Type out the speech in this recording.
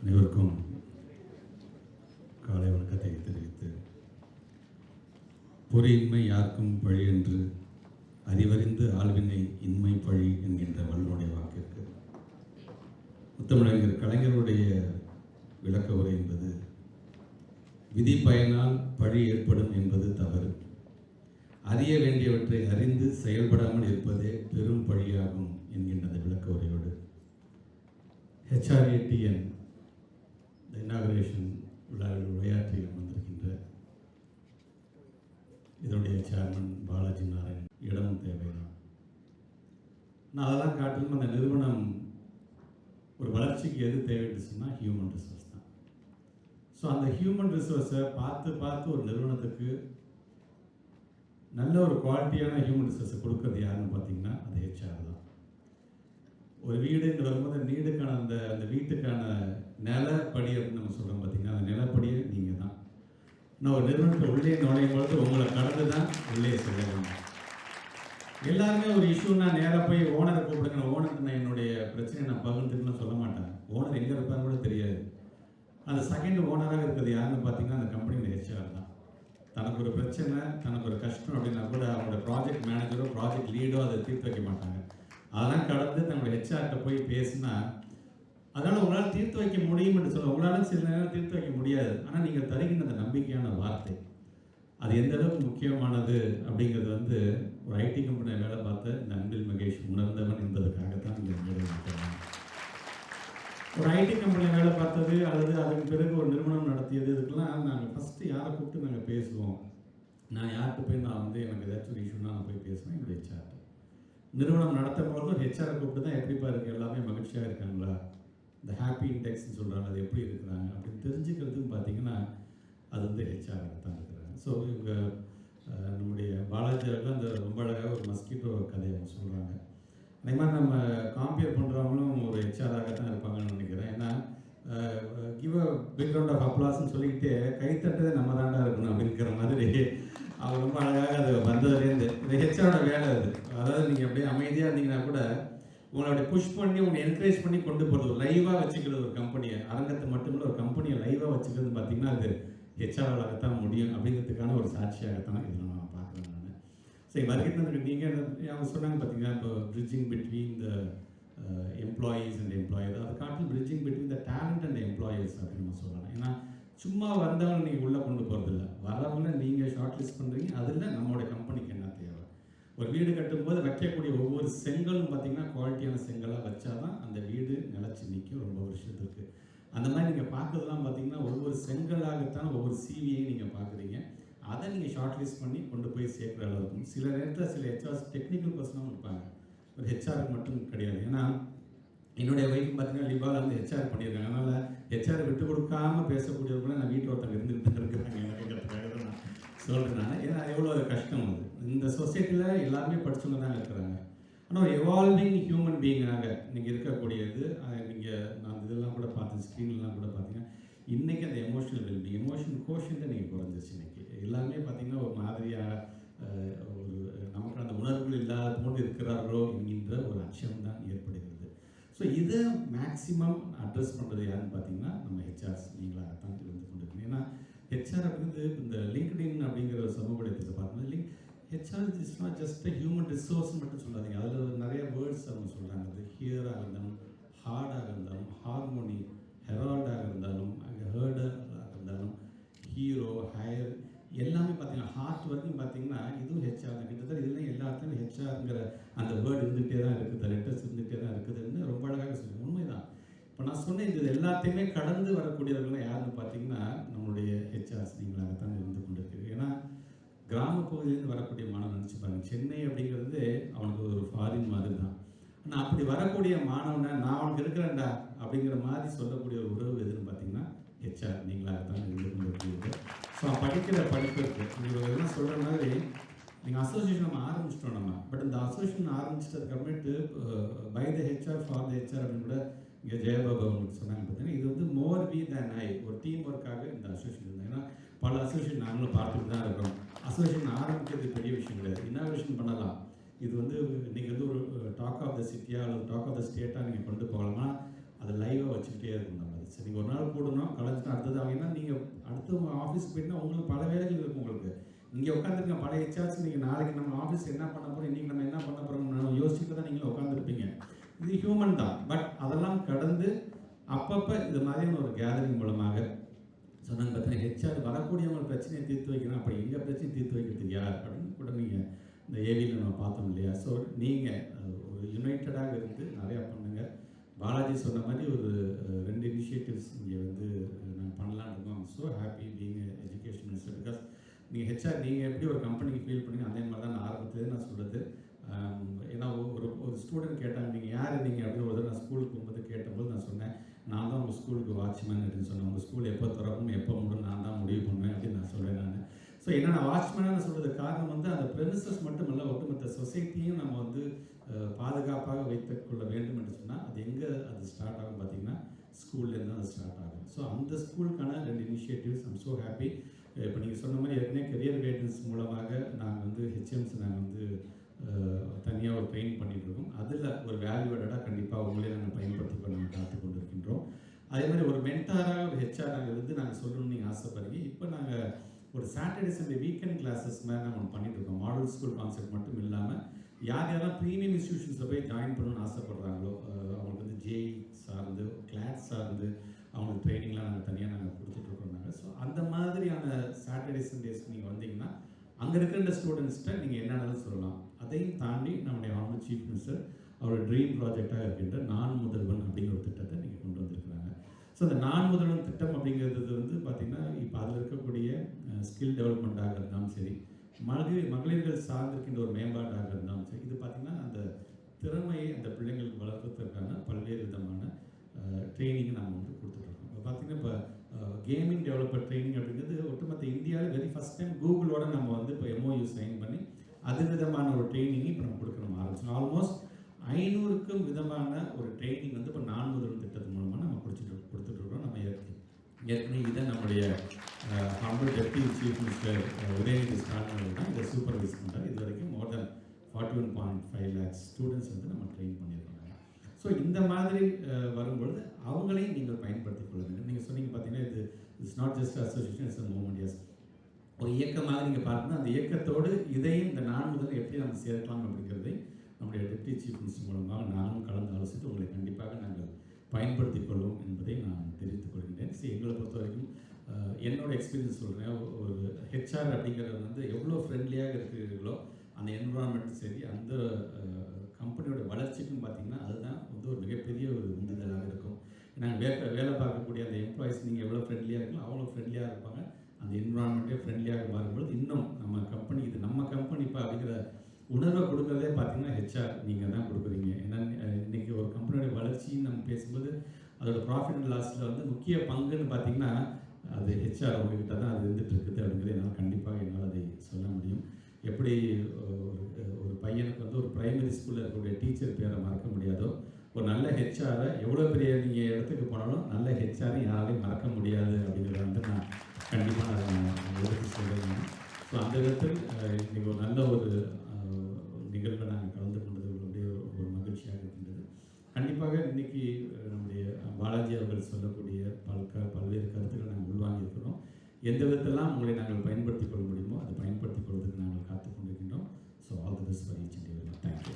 அனைவருக்கும் காலை வணக்கத்தை தெரிவித்து பொறியின்மை யாருக்கும் பழி என்று அறிவறிந்து ஆழ்வினை இன்மை பழி என்கின்ற வல்லுடைய வாக்கிற்கு முத்தமிழறிஞர் கலைஞருடைய விளக்க உரை என்பது விதி பயனால் பழி ஏற்படும் என்பது தவறு. அறிய வேண்டியவற்றை அறிந்து செயல்படாமல் இருப்பதே பெரும் பழியாகும் என்கின்ற அந்த விளக்க உரையோடு ஹெச்ஆர்ஏடிஎன் இனாகரேஷன் விழாவில் உரையாற்றி அமர்ந்திருக்கின்ற இதனுடைய சேர்மன் பாலாஜி நாராயண் இடமும் தேவைதான். நான் அதெல்லாம் காட்டிலும் அந்த நிறுவனம் ஒரு வளர்ச்சிக்கு எது தேவைன்னு சொன்னால் ஹியூமன் ரிசோர்ஸ் தான். ஸோ அந்த ஹியூமன் ரிசோர்ஸை பார்த்து பார்த்து ஒரு நிறுவனத்துக்கு நல்ல ஒரு குவாலிட்டியான ஹியூமன் ரிசோர்ஸை கொடுக்கறது யாருன்னு பார்த்தீங்கன்னா அது ஹெச்ஆர் தான். ஒரு வீடுன்னு வரும்போது வீடுக்கான அந்த அந்த வீட்டுக்கான நிலப்படி அப்படின்னு நம்ம சொல்கிறோம் பார்த்தீங்கன்னா அந்த நிலப்படியே நீங்கள் தான். நான் ஒரு நிறுவனத்தில் உள்ளே நுழையும் பொழுது உங்களை கடந்து தான் உள்ளே செல்லலாம் எல்லாருமே ஒரு இஷ்யூனா நேராக போய் ஓனரை கூப்பிடுங்க. ஓனருக்கு நான் என்னுடைய பிரச்சனையை நான் பகிர்ந்துக்கணும்னு சொல்ல மாட்டேன். ஓனர் எங்கே இருப்பான்னு கூட தெரியாது. அந்த செகண்ட் ஓனராக இருக்கிறது யாருன்னு பார்த்தீங்கன்னா அந்த கம்பெனியில் ஹெச்ஆர் தான். தனக்கு ஒரு பிரச்சனை தனக்கு ஒரு கஷ்டம் அப்படின்னா கூட அவங்களோட ப்ராஜெக்ட் மேனேஜரோ ப்ராஜெக்ட் லீடோ அதை தீர்த்து வைக்க மாட்டாங்க. அதெல்லாம் கடந்து நம்ம ஹெச்ஆர்கிட்ட போய் பேசினா அதனால் உங்களால் தீர்த்து வைக்க முடியும் என்று சொல்ல உங்களால் சில நேரம் தீர்த்து வைக்க முடியாது. ஆனால் நீங்கள் தருகின்ற அந்த நம்பிக்கையான வார்த்தை அது எந்த அளவுக்கு முக்கியமானது அப்படிங்கிறது வந்து ஒரு ஐடி கம்பெனியில் வேலை பார்த்த இந்த அன்பில் மகேஷ் உணர்ந்தவன் என்பதற்காகத்தான் இந்த மேடை ஒரு ஐடி கம்பெனியில் வேலை பார்த்தது அல்லது அதுக்கு பிறகு ஒரு நிறுவனம் நடத்தியது இதுக்கெல்லாம் நாங்கள் ஃபஸ்ட்டு யாரை கூப்பிட்டு நாங்கள் பேசுவோம்? நான் யார்கிட்ட போய் நான் வந்து எனக்கு ஏதாச்சும் ஒரு இஷ்யூனா நான் போய் பேசுவேன் என்னுடைய சார்ட்டு நிறுவனம் நடத்தும் போதும் ஹெச்ஆரை கூப்பிட்டு தான் எப்படிப்பா இருக்குது எல்லாமே மகிழ்ச்சியாக இருக்காங்களா? இந்த ஹாப்பி இண்டெக்ஸ்னு சொல்கிறாங்க அது எப்படி இருக்கிறாங்க? அப்படின்னு தெரிஞ்சுக்கிறதுக்கு பார்த்தீங்கன்னா அது வந்து ஹெச்ஆர் தான் இருக்கிறாங்க. ஸோ இவங்க நம்முடைய பாலாஜி அவர்கள் அந்த ரொம்ப அழகாக ஒரு மஸ்கிட்டோ கதையை அவங்க சொல்கிறாங்க அதே மாதிரி நம்ம காம்பியர் பண்ணுறவங்களும் ஒரு ஹெச்ஆராக தான் இருப்பாங்கன்னு நினைக்கிறேன். ஏன்னா கிவ் அ பேக்ரவுண்ட் ஆஃப் அப்ளாஸ்ன்னு சொல்லிக்கிட்டு கைத்தட்டதே நம்ம தாண்டா இருக்கணும் அப்படிங்கிற மாதிரி அவர் ரொம்ப அழகாக அது வந்ததுலேருந்து. இந்த ஹெச்ஆரோட வேலை அது. அதாவது நீங்கள் அப்படியே அமைதியாக இருந்தீங்கன்னா கூட உங்களோட புஷ் பண்ணி உங்களை என்கரேஜ் பண்ணி கொண்டு போகிறது லைவாக வச்சுக்கிறது ஒரு கம்பெனியை அரங்கத்தை மட்டுமில்ல ஒரு கம்பெனியை லைவாக வச்சுக்கிறது பார்த்தீங்கன்னா அது ஹெச்ஆராகத்தான் முடியும் அப்படிங்கிறதுக்கான ஒரு சாட்சியாகத்தான் இதில் நான் பார்க்குறேன் நான். சரி வருகிறதுக்கு நீங்கள் அவங்க சொன்னாங்க பார்த்தீங்கன்னா இப்போ bridging between the employees and employer அதை காட்டில் bridging between the talent and employers அப்படின்னு நம்ம சொல்லலாம். ஏன்னா சும்மா வந்தவங்க நீங்கள் உள்ளே கொண்டு போகிறதில்ல வரவங்க நீங்கள் ஷார்ட் லிஸ்ட் பண்ணுறீங்க அதில் நம்மளோட கம்பெனிக்கு என்ன தேவை? ஒரு வீடு கட்டும்போது வைக்கக்கூடிய ஒவ்வொரு செங்கலும் பார்த்தீங்கன்னா குவாலிட்டியான செங்கலாக வச்சாதான் அந்த வீடு நிலச்சி நிற்கும் ரொம்ப வருஷத்துக்கு. அந்த மாதிரி நீங்கள் பார்க்குறதுலாம் பார்த்தீங்கன்னா ஒவ்வொரு செங்கலாகத்தான் ஒவ்வொரு சிவியை நீங்கள் பார்க்குறீங்க. அதை நீங்கள் ஷார்ட் லிஸ்ட் பண்ணி கொண்டு போய் சேர்க்குற அளவுக்கு. சில நேரத்தில் சில ஹெச்ஆர்ஸ் டெக்னிக்கல் பர்சனாகவும் இருப்பாங்க. ஒரு ஹெச்ஆருக்கு மட்டும் கிடையாது. ஏன்னா என்னுடைய ஒய்ஃப் பார்த்தீங்கன்னா லிபால் வந்து ஹெச்ஆர் பண்ணியிருக்காங்க. அதனால் ஹெச்ஆர் விட்டு கொடுக்காம பேசக்கூடியவர்கள நான் வீட்டில் ஒருத்தங்க இருந்துகிட்டு இருக்கிறாங்க எனக்குங்கிறதுக்காக தான் நான் சொல்கிறேன் நான் ஏன்னா எவ்வளோ கஷ்டம் அது. இந்த சொசைட்டியில் எல்லாருமே படிச்சவங்க தான் இருக்கிறாங்க. ஆனால் எவால்விங் ஹியூமன் பீயிங்காக நீங்கள் இருக்கக்கூடியது நீங்கள் நான் இதெல்லாம் கூட பார்த்தேன் ஸ்க்ரீன்லாம் கூட பார்த்தீங்கன்னா இன்றைக்கி அந்த எமோஷனல் வெல்பிங் எமோஷன் கோஷன் நீங்கள் குறைஞ்சிச்சு இன்றைக்கி எல்லாமே பார்த்தீங்கன்னா ஒரு மாதிரியாக ஒரு நமக்கு அந்த உணர்வுகள் இல்லாத போன்று இருக்கிறார்களோ என்கின்ற ஒரு அச்சம் தான் ஏற்படுகிறது. ஸோ இதை மேக்ஸிமம் அட்ரஸ் பண்ணுறது யாருன்னு பார்த்தீங்கன்னா நம்ம ஹெச்ஆர்ஸ் நீங்களாகத்தான் தெரிந்து கொண்டிருக்கணும் ஏன்னா ஹெச்ஆர் அப்படிங்கிறது இந்த லிங்க்டின் அப்படிங்கிற ஒரு சமூக வலைத்தளத்தை பார்க்கும்போது link HR is not just human resource மட்டும் சொல்லாதீங்க. அதில் நிறைய வேர்ட்ஸ் அவங்க சொல்கிறாங்க அது ஹியராக இருந்தாலும் ஹார்டாக இருந்தாலும் ஹார்மோனி ஹெரால்டாக இருந்தாலும் அங்கே ஹேர்டராக இருந்தாலும் ஹீரோ ஹயர் எல்லாமே பார்த்தீங்கன்னா ஹார்ட் வரைக்கும் பார்த்தீங்கன்னா இதுவும் ஹெச்ஆர் தான். கிட்டத்தட்ட இதெல்லாம் எல்லாத்துலேயும் ஹெச்ஆர்ங்கிற அந்த வேர்டு இருந்துகிட்டே தான் இருக்குது லெட்டர்ஸ் தான் இருக்குதுன்னு ரொம்ப அழகாக சொல்லி உண்மைதான் இப்போ நான் சொன்ன இது எல்லாத்தையுமே கடந்து வரக்கூடியவர்கள்லாம் யாருன்னு பார்த்தீங்கன்னா நம்மளுடைய ஹெச்ஆர்ஸ் நீங்களாகத்தான் இருந்து கொண்டிருக்கு ஏன்னா கிராமப்பகுதியிலேருந்து வரக்கூடிய மாணவன் நினச்சி பாருங்க. சென்னை அப்படிங்கிறது அவனுக்கு ஒரு ஃபாரின் மாதிரி தான் ஆனால் அப்படி வரக்கூடிய மாணவனை நான் அவனுக்கு இருக்கிறேன்டா அப்படிங்கிற மாதிரி சொல்லக்கூடிய ஒரு உறவு எதுன்னு பார்த்தீங்கன்னா ஹெச்ஆர் நீங்களாகத்தான் இருந்து கொண்டிருக்கிறீர்கள். ஸோ படிக்கிற படிப்பு இருக்குது நீங்கள் என்ன சொல்கிற மாதிரி நீங்கள் அசோசியேஷன் நம்ம ஆரம்பிச்சிட்டோம் நம்ம. பட் இந்த அசோசியேஷன் ஆரம்பிச்சிட்டதுக்கு அப்புறமேட்டு by the HR for the HR அப்படின்னு கூட இங்கே ஜெயபாபு அவங்களுக்கு சொன்னாங்க. மோர் ஒரு டீம் ஒர்க்காக இந்த அசோசியேஷன் இருந்தாங்க ஏன்னா பல அசோசியேஷன் நாங்களும் பார்த்துட்டு தான் இருக்கோம். அசோசியேஷன் ஆரம்பிக்கிறது பெரிய விஷயம் கிடையாது இன்னாகிரேஷன் பண்ணலாம். இது வந்து நீங்கள் வந்து ஒரு டாக் ஆஃப் த சிட்டியா அல்லது டாக் ஆஃப் த ஸ்டேட்டாக நீங்கள் கொண்டு போகலாமா அதை லைவாக வச்சுக்கிட்டே இருக்கணும் நம்ம அது. சரி நீங்கள் ஒரு நாள் கூடணும் கலைஞ்சிட்டு அடுத்தது ஆகினா நீங்கள் அடுத்து உங்கள் ஆஃபீஸ் போயிட்டுனா உங்களுக்கு பல வேலைகள் இருக்கும் உங்களுக்கு. இங்கே உட்காந்துருக்க பல ஹெச்ஆர்ஸ் நீங்கள் நாளைக்கு நம்ம ஆஃபீஸ் என்ன பண்ண போகிறோம் இன்றைக்கி நம்ம என்ன பண்ண போகிறோம் யோசிச்சுட்டு தான் நீங்கள் உட்காந்துருப்பீங்க இது ஹியூமன் தான். பட் அதெல்லாம் கடந்து அப்பப்போ இது மாதிரியான ஒரு கேதரிங் மூலமாக சொன்னாங்க பார்த்தீங்கன்னா ஹெச்ஆர் வரக்கூடியவங்க பிரச்சனையை தீர்த்து வைக்கணும். அப்படி எங்கள் பிரச்சனையை தீர்த்து வைக்கிறதுக்கு யார்? அப்படின்னு கூட நீங்கள் இந்த ஏவியில் நம்ம பார்த்தோம் இல்லையா? ஸோ நீங்கள் ஒரு யுனைட்டடாக இருந்து நிறையா பண்ணுங்கள் பாலாஜி சொன்ன மாதிரி ஒரு ரெண்டு இனிஷியேட்டிவ்ஸ் இங்கே வந்து நாங்கள் பண்ணலான்னு இருக்கோம். So happy being education minister because நீங்கள் ஹெச்ஆர் நீங்கள் எப்படி ஒரு கம்பெனிக்கு ஃபீல் பண்ணீங்க? அதே மாதிரி தான் நான் ஆரம்பத்துலேயே நான் சொல்கிறது ஏன்னா ஒரு ஒரு ஸ்டூடெண்ட் கேட்டாங்க நீங்கள் யார்? நீங்கள் அப்படின்னு ஒரு நான் ஸ்கூலுக்கு போகும்போது கேட்டபோது நான் சொன்னேன். நான் தான் உங்கள் ஸ்கூலுக்கு வாட்ச்மேன் அப்படின்னு சொன்னேன். உங்கள் ஸ்கூல் எப்போ திறக்கும் எப்போ முடியும் நான் தான் முடிவு பண்ணுவேன் அப்படின்னு நான் சொல்கிறேன் நான். ஸோ என்ன நான் வாட்ச்மேனாக சொல்கிறதுக்கு காரணம் வந்து அந்த ப்ரெமிசஸ் மட்டும் இல்லை ஒட்டுமொத்த சொசைட்டியும் நம்ம வந்து பாதுகாப்பாக வைத்துக் கொள்ள வேண்டும் என்று சொன்னால் அது எங்கே அது ஸ்டார்ட் ஆகும் பார்த்தீங்கன்னா ஸ்கூல்லேருந்து அது ஸ்டார்ட் ஆகும். ஸோ அந்த ஸ்கூலுக்கான ரெண்டு இனிஷியேட்டிவ்ஸ் ஐம் ஸோ ஹாப்பி இப்போ நீங்கள் சொன்ன மாதிரி ஏற்கனவே கெரியர் கைடன்ஸ் மூலமாக நாங்கள் வந்து ஹெச்எம்ஸ் நாங்கள் வந்து தனியாக ஒரு ட்ரெயின் பண்ணி அதில் ஒரு வேல்யூடடாக கண்டிப்பாக உங்களே நாங்கள் பயன்படுத்தி நாங்கள் காத்து கொண்டு இருக்கின்றோம் அதே மாதிரி ஒரு மென்டாராக ஒரு ஹெச்ஆர் இருந்து நாங்கள் சொல்லணும்னு நீங்கள் ஆசைப்படுறீங்க. இப்போ நாங்கள் ஒரு சாட்டர்டே சண்டே வீக்கெண்ட் கிளாஸஸ் மாதிரி நாங்கள் ஒன்று பண்ணிட்டு இருக்கோம். மாடல் ஸ்கூல் கான்செப்ட் மட்டும் இல்லாமல் யார் யாரெல்லாம் ப்ரீமியம் இன்ஸ்டியூஷன்ஸில் போய் ஜாயின் பண்ணணும்னு ஆசைப்படுறாங்களோ அவங்களுக்கு வந்து ஜேஇ சார்ந்து கிளாஸ் சார்ந்து அவங்களுக்கு ட்ரைனிங்லாம் நாங்கள் தனியாக நாங்கள் கொடுத்துட்ருக்கோம் நாங்கள் ஸோ அந்த மாதிரியான சாட்டர்டே சண்டேஸ்க்கு நீங்கள் வந்தீங்கன்னா அங்கே இருக்கிற ஸ்டூடெண்ட்ஸ்கிட்ட நீங்கள் என்னென்னு சொல்லலாம் அதையும் தாண்டி நம்முடைய ஆனல் சீஃப் மினிஸ்டர் அவரோட ட்ரீம் ப்ராஜெக்டாக இருக்கின்ற நான் முதல்வன் அப்படிங்கிற ஒரு திட்டத்தை நீங்கள் கொண்டு வந்திருக்கிறாங்க. ஸோ அந்த நான் முதல்வன் திட்டம் அப்படிங்கிறது வந்து பார்த்திங்கன்னா இப்போ அதில் இருக்கக்கூடிய ஸ்கில் டெவலப்மெண்ட்டாக இருந்தாலும் சரி மகளிர் மகளிர்கள் சார்ந்திருக்கின்ற ஒரு மேம்பாடாக இருந்தாலும் சரி இது பார்த்திங்கன்னா அந்த திறமையை அந்த பிள்ளைங்களுக்கு வளர்ப்பதற்கான பல்வேறு விதமான ட்ரைனிங்கை நம்ம வந்து கொடுத்துட்ருக்கோம் இப்போ பார்த்தீங்கன்னா இப்போ கேமிங் டெவலப்பர் ட்ரைனிங் அப்படிங்கிறது ஒட்டுமொத்த இந்தியாவில் ஃபஸ்ட் டைம் கூகுளோட நம்ம வந்து இப்போ எம்ஓயு சைன் பண்ணி அது விதமான ஒரு ட்ரைனிங் இப்போ நம்ம கொடுக்கணும் ஆரம்பிச்சோம் ஆல்மோஸ்ட் ஐநூறுக்கும் விதமான ஒரு ட்ரைனிங் வந்து இப்போ நான் திட்டத்து திட்டத்தின் மூலமாக நம்ம கொடுத்துட்டு கொடுத்துட்ருக்கோம் நம்ம ஏற்கனவே ஏற்கனவே இதை நம்முடைய humble deputy chief minister Udhayanidhi Stalin தான் இதை சூப்பர்வைஸ் பண்ணுறாரு இது வரைக்கும் more than forty one point five lakhs students வந்து நம்ம ட்ரெயின் பண்ணியிருக்காங்க. ஸோ இந்த மாதிரி வரும்பொழுது அவங்களையும் நீங்கள் பயன்படுத்திக் கொள்ள வேண்டும். நீங்கள் சொன்னீங்க பார்த்தீங்கன்னா இது it's not just association it's movement as ஒரு இயக்கமாக நீங்கள் பார்த்தீங்கன்னா அந்த இயக்கத்தோடு இதையும் இந்த நான் எப்படி நம்ம சேர்க்கலாம் அப்படிங்கிறதை நம்முடைய டெப்டி சீஃப் மினிஸ்டர் மூலமாக நானும் கலந்து ஆலோசித்து உங்களை கண்டிப்பாக நாங்கள் பயன்படுத்திக் கொள்வோம் என்பதை நான் தெரிவித்துக் கொள்கின்றேன். சரி எங்களை பொறுத்த வரைக்கும் என்னோட எக்ஸ்பீரியன்ஸ் சொல்கிறேன் ஒரு ஹெச்ஆர் அப்படிங்கிறது வந்து எவ்வளோ ஃப்ரெண்ட்லியாக இருக்கிறீர்களோ அந்த என்விரான்மெண்ட் சரி அந்த கம்பெனியோட வளர்ச்சிக்கும் பார்த்தீங்கன்னா அதுதான் வந்து ஒரு மிகப்பெரிய ஒரு உந்துதலாக இருக்கும். நாங்கள் வே வேலை பார்க்கக்கூடிய அந்த எம்ப்ளாயிஸ் நீங்கள் எவ்வளோ ஃப்ரெண்ட்லியாக இருக்கலாம் அவ்வளோ ஃப்ரெண்ட்லியாக இருப்பாங்க. அந்த என்விரான்மெண்ட்டே ஃப்ரெண்ட்லியாக மாறும்பொழுது இன்னும் நம்ம கம்பெனி இது நம்ம கம்பெனி இப்போ அப்படிங்கிற உணர்வை கொடுக்குறதே பார்த்தீங்கன்னா ஹெச்ஆர் நீங்கள் தான் கொடுக்குறீங்க. ஏன்னா இன்றைக்கி ஒரு கம்பெனியோட வளர்ச்சின்னு நம்ம பேசும்போது அதோட ப்ராஃபிட் அண்ட் லாஸில் வந்து முக்கிய பங்குன்னு பார்த்தீங்கன்னா அது ஹெச்ஆர் அவங்ககிட்ட தான் அது இருந்துட்டு இருக்குது அப்படிங்கிறது என்னால் கண்டிப்பாக என்னால் அதை சொல்ல முடியும். எப்படி ஒரு ஒரு பையனுக்கு வந்து ஒரு ப்ரைமரி ஸ்கூலில் இருக்கக்கூடிய டீச்சர் பேரை மறக்க முடியாதோ ஒரு நல்ல ஹெச்ஆரை எவ்வளோ பெரிய நீங்கள் இடத்துக்கு போனாலும் நல்ல ஹெச்ஆரை யாராலையும் மறக்க முடியாது அப்படிங்கிறத வந்து நான் கண்டிப்பாக எடுத்து சொல்கிறேன் ஸோ அந்த விதத்தில் இன்றைக்கி ஒரு நல்ல ஒரு நிகழ்வை நாங்கள் கலந்து கொண்டது உங்களுடைய ஒரு மகிழ்ச்சியாக இருக்கின்றது. கண்டிப்பாக இன்னைக்கு நம்முடைய பாலாஜி அவர்கள் சொல்லக்கூடிய பல க பல்வேறு கருத்துக்களை நாங்கள் உள்வாங்கியிருக்கிறோம் எந்த விதத்தெல்லாம் உங்களை நாங்கள் பயன்படுத்திக் கொள்ள முடியுமோ அதை பயன்படுத்திக் கொள்வதற்கு நாங்கள் காத்துக் கொண்டிருக்கின்றோம். So all the best for each and every thank you